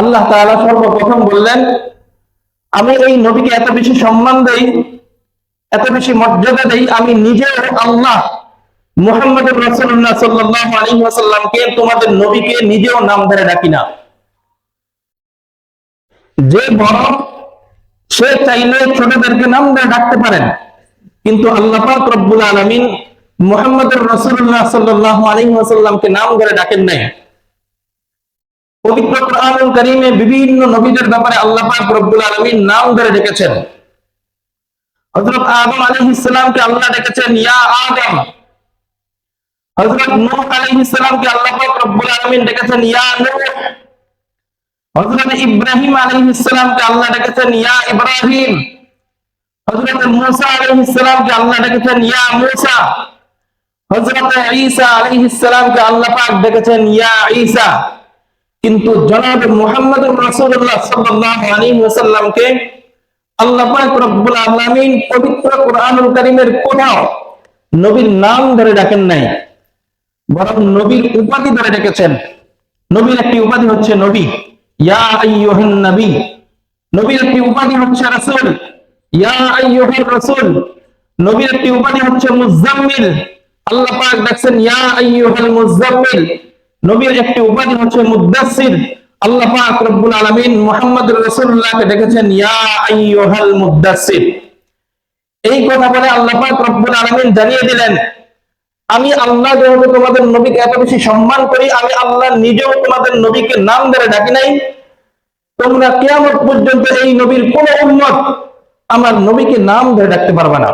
আল্লাহ তাআলা সর্বপ্রথম বললেন, আমি এই নবীকে এত বেশি সম্মান দেই, এত বেশি মর্যাদা দেই, আমি নিজেও আল্লাহ মুহাম্মদ রাসূলুল্লাহ সাল্লাল্লাহু তোমাদের নবীকে নিজেও নাম ধরে ডাকি না। যে বড়, সে চাইলে ছোটদেরকে নাম ধরে ডাকতে পারেন, কিন্তু আল্লাহ পাক রব্বুল আলামিন মুহাম্মদুর রাসূলুল্লাহ সাল্লাল্লাহু আলাইহি ওয়াসাল্লামকে নাম ধরে ডাকেন নাই। পবিত্র কোরআনুল কারীমে বিভিন্ন নবীদের ব্যাপারে আল্লাহ পাক রব্বুল আলামিন নাম ধরে ডেকেছেন। হযরত আদম আলাইহিস সালামকে আল্লাহ ডেকেছেন, ইয়া আদম। হযরত নূহ আলাইহিস সালামকে আল্লাহ পাক রব্বুল আলামিন ডেকেছেন, ইয়া নূহ। হযরত ইব্রাহিম আলাইহিস সালামকে আল্লাহ ডেকেছেন, ইয়া ইব্রাহিম। হযরত মুসা আলাইহিস সালামকে আল্লাহ ডেকেছেন, ইয়া মুসা। হযরত ঈসা আলাইহিস সালামকে আল্লাহ পাক ডেকেছেন, ইয়া ঈসা। কিন্তু জনাব মুহাম্মদুর রাসূলুল্লাহ সাল্লাল্লাহু আলাইহি ওয়াসাল্লামকে আল্লাহ পাক রব্বুল আলামিন পবিত্র কোরআনুল কারীমের কোথাও নবীর নাম ধরে ডাকেন নাই, বরং নবীর উপাধি ধরে ডেকেছেন। নবীর একটি উপাধি হচ্ছে নবী। ইয়া আইয়ুহান নবী। নবীর একটি উপাধি হচ্ছে রাসূল। ইয়া আইয়ুহার রাসূল। নবীর একটি উপাধি হচ্ছে মুজাম্মিল। আল্লাহ পাক ডাকছেন, ইয়া আইয়ুহাল নবীর একটি উপাধি হচ্ছে মুদাসসির। আল্লাহ পাক রব্বুল আলামিন মুহাম্মদুর রাসূলুল্লাহকে ডেকেছেন ইয়া এই কথা বলে আল্লাহ পাক রব্বুল আলামিন জানিয়ে দিলেন, আমি আল্লাহ যেহেতু তোমাদের নবীকে এত বেশি সম্মান করি, আমি আল্লাহ নিজেও তোমাদের নবীকে নাম ধরে ডাকি নাই। তোমরা কিয়ামত পর্যন্ত এই নবীর কোন উম্মত আমার নবীকে নাম ধরে ডাকতে পারবে না।